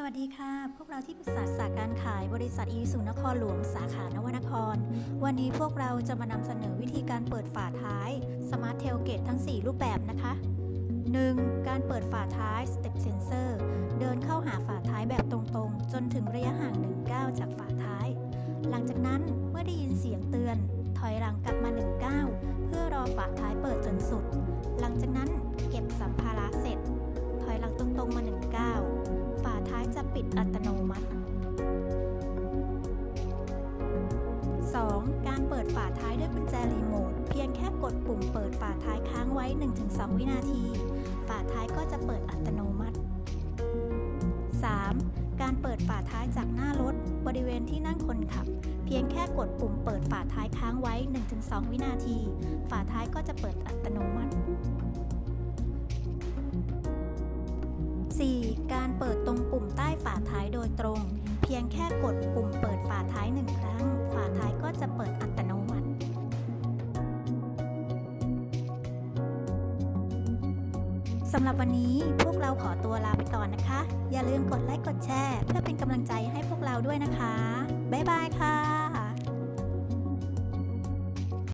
สวัสดีค่ะ พวกเราที่ปรึกษาสาขาการขายบริษัทอีสุนครหลวงสาขานวนคร วันนี้พวกเราจะมานำเสนอวิธีการเปิดฝาท้าย Smart Tailgate ทั้ง 4 รูปแบบนะคะ 1. การเปิดฝาท้าย Step Sensor เดินเข้าหาฝาท้ายแบบตรงๆ จนถึงระยะห่าง1ก้าวจากฝาท้าย หลังจากนั้นเมื่อได้ยินเสียงเตือน ถอยหลังกลับมา1ก้าวเพื่อรอฝาท้ายเปิดจนสุด หลังจากนั้นเก็บสัมภาระเสร็จ ถอยหลังตรงๆมา1ก้าว ท้ายจะปิดอัตโนมัติ 2. การเปิดฝาท้ายด้วยกุญแจรีโมท เพียงแค่กดปุ่มเปิดฝาท้ายค้างไว้ 1-2 วินาที ฝาท้ายก็จะเปิดอัตโนมัติ 3. การเปิดฝาท้ายจากหน้ารถ บริเวณที่นั่งคนขับ เพียงแค่กดปุ่มเปิดฝาท้ายค้างไว้ 1-2 วินาที ฝาท้ายก็จะเปิดอัตโนมัติ 4. การ ยงแค่กดปุ่มเปิดฝาท้ายหนึ่งครั้ง ฝาท้ายก็จะเปิดอัตโนมัติ สำหรับวันนี้พวกเราขอตัวลาไปก่อนนะคะ อย่าลืมกดไลค์กดแชร์ เพื่อเป็นกำลังใจให้พวกเราด้วยนะคะ บ๊ายบายค่ะ